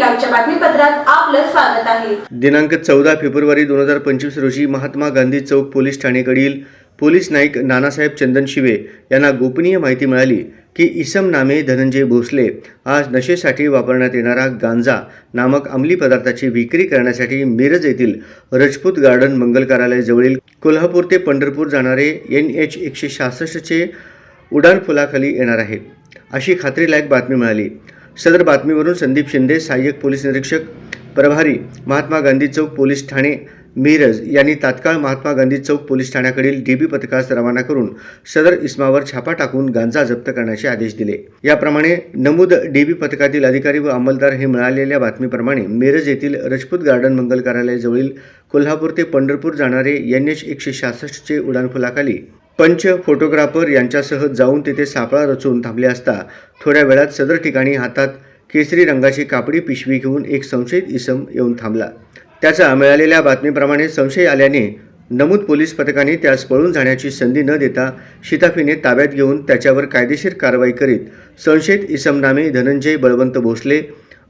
बातमीपत्रात आपलं स्वागत आहे. दिनांक चौदा फेब्रुवारी दोन हजार पंचवीस रोजी महात्मा गांधी चौक पोलीस ठाणेकडील पोलीस नाईक नानासाहेब चंदन शिवे यांना गोपनीय माहिती मिळाली की इसम नामे धनंजय भोसले आज नशेसाठी वापरण्यात येणारा गांजा नामक अंमली पदार्थाची विक्री करण्यासाठी मिरज येथील रजपूत गार्डन मंगल कार्यालयाजवळील कोल्हापूर ते पंढरपूर जाणारे एन एच एकशे सहासष्टचे उडाणपुलाखाली येणार आहे. अशी खात्रीलायक बातमी मिळाली. सदर बातमीवरून संदीप शिंदे सहाय्यक पोलीस निरीक्षक प्रभारी महात्मा गांधी चौक पोलीस ठाणे मिरज यांनी तात्काळ महात्मा गांधी चौक पोलीस ठाण्याकडील डीबी पथकास रवाना करून सदर इस्मावर छापा टाकून गांजा जप्त करण्याचे आदेश दिले. याप्रमाणे नमूद डीबी पथकातील अधिकारी व अंमलदार हे मिळालेल्या बातमीप्रमाणे मिरज येथील रजपूत गार्डन मंगल कार्यालयाजवळील कोल्हापूर ते पंढरपूर जाणारे एन एच एकशे सहासष्टचे उड्डाणपुलाखाली पंच फोटोग्राफर यांच्यासह जाऊन तिथे सापळा रचून थांबले असता थोड्या वेळात सदर ठिकाणी हातात केसरी रंगाची कापडी पिशवी घेऊन एक संशयित इसम येऊन थांबला. त्याचा मिळालेल्या बातमीप्रमाणे संशय आल्याने नमूद पोलीस पथकाने त्यास पळून जाण्याची संधी न देता शिताफीने ताब्यात घेऊन त्याच्यावर कायदेशीर कारवाई करीत संशयित इसम नामे धनंजय बळवंत भोसले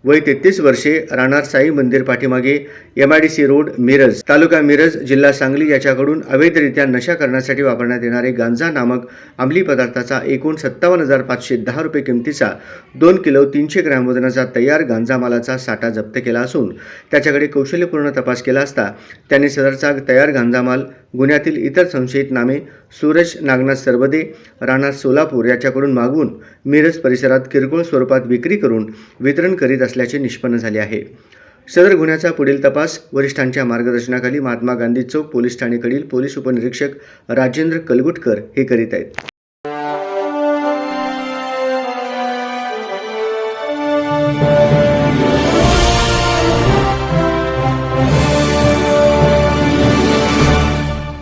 वय तेहतीस वर्षे राहणार साई मंदिर पाठीमागे M I D C road Miraj तालुका मिरज जिल्हा सांगली याच्याकडून अवैधरित्या नशा करण्यासाठी वापरण्यात येणारे गांजा नामक अंमली पदार्थाचा एकूण सत्तावन्न हजार पाचशे दहा रुपये किमतीचा दोन किलो तीनशे ग्रॅम वजनाचा तयार गांजा मालाचा साठा जप्त केला असून त्याच्याकडे कौशल्यपूर्ण तपास केला असता त्याने सदरचा तयार गांजा माल गुन्ह्यातील इतर संशयित नामे सूरज नागनाथ सरबदे राणा सोलापूर याच्याकडून मागवून मिरज परिसरात किरकोळ स्वरूपात विक्री करून वितरण करीत असल्याचे निष्पन्न झाले आहे. सदर गुन्ह्याचा पुढील तपास वरिष्ठांच्या मार्गदर्शनाखाली महात्मा गांधी चौक पोलीस ठाणेकडील पोलीस उपनिरीक्षक राजेंद्र कलगुटकर हे करीत आहेत.